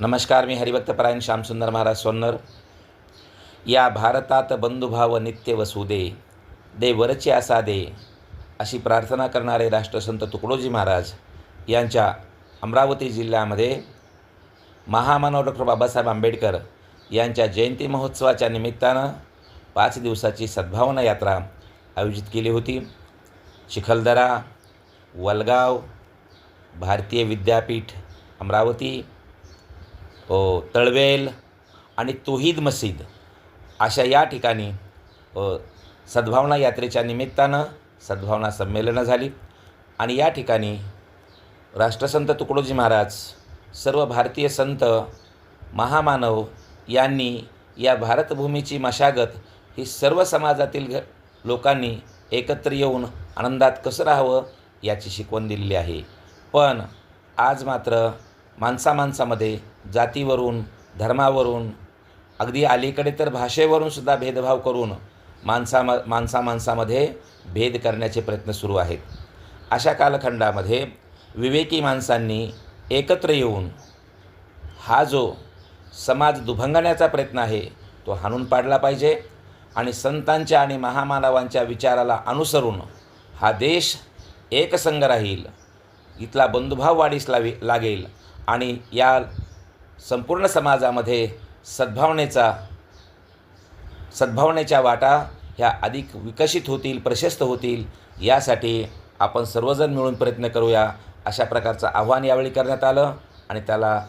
नमस्कार मी हरिभक्तपरायण श्यामसुंदर महाराज सोन्नर. या भारतात बंधुभाव नित्य वसू दे दे वरची दे अशी प्रार्थना करणारे राष्ट्रसंत तुकडोजी महाराज यांच्या अमरावती जिल्ह्यामध्ये महामानव डॉक्टर बाबासाहेब आंबेडकर यांच्या जयंती महोत्सवाच्या निमित्तानं पाच दिवसाची सद्भावना यात्रा आयोजित केली होती. चिखलदरा वलगाव भारतीय विद्यापीठ अमरावती तळवेल आणि तोहीद मसीद अशा या ठिकाणी सद्भावना यात्रेच्या निमित्तानं सद्भावना संमेलनं झाली. आणि या ठिकाणी राष्ट्रसंत तुकडोजी महाराज सर्व भारतीय संत महामानव यांनी या भारतभूमीची मशागत ही सर्व समाजातील घ लोकांनी एकत्र येऊन आनंदात कसं राहावं याची शिकवण दिलेली आहे. पण आज मात्र माणसामाणसामध्ये जातीवरून धर्मावरून अगदी अलीकडे तर भाषेवरून सुद्धा भेदभाव करून माणसा माणसा माणसामध्ये भेद करण्याचे प्रयत्न सुरू आहेत. अशा कालखंडामध्ये विवेकी माणसांनी एकत्र येऊन हा जो समाज दुभंगण्याचा प्रयत्न आहे तो हाणून पाडला पाहिजे आणि संतांच्या आणि महामानवांच्या विचाराला अनुसरून हा देश एकसंग राहील. इथला बंधुभाव वाढीस लावी लागेल आणि या संपूर्ण समाजामध्ये सद्भावनेचा सद्भावनेच्या वाटा ह्या अधिक विकसित होतील प्रशस्त होतील यासाठी आपण सर्वजण मिळून प्रयत्न करूया अशा प्रकारचं आव्हान यावेळी करण्यात आलं आणि त्याला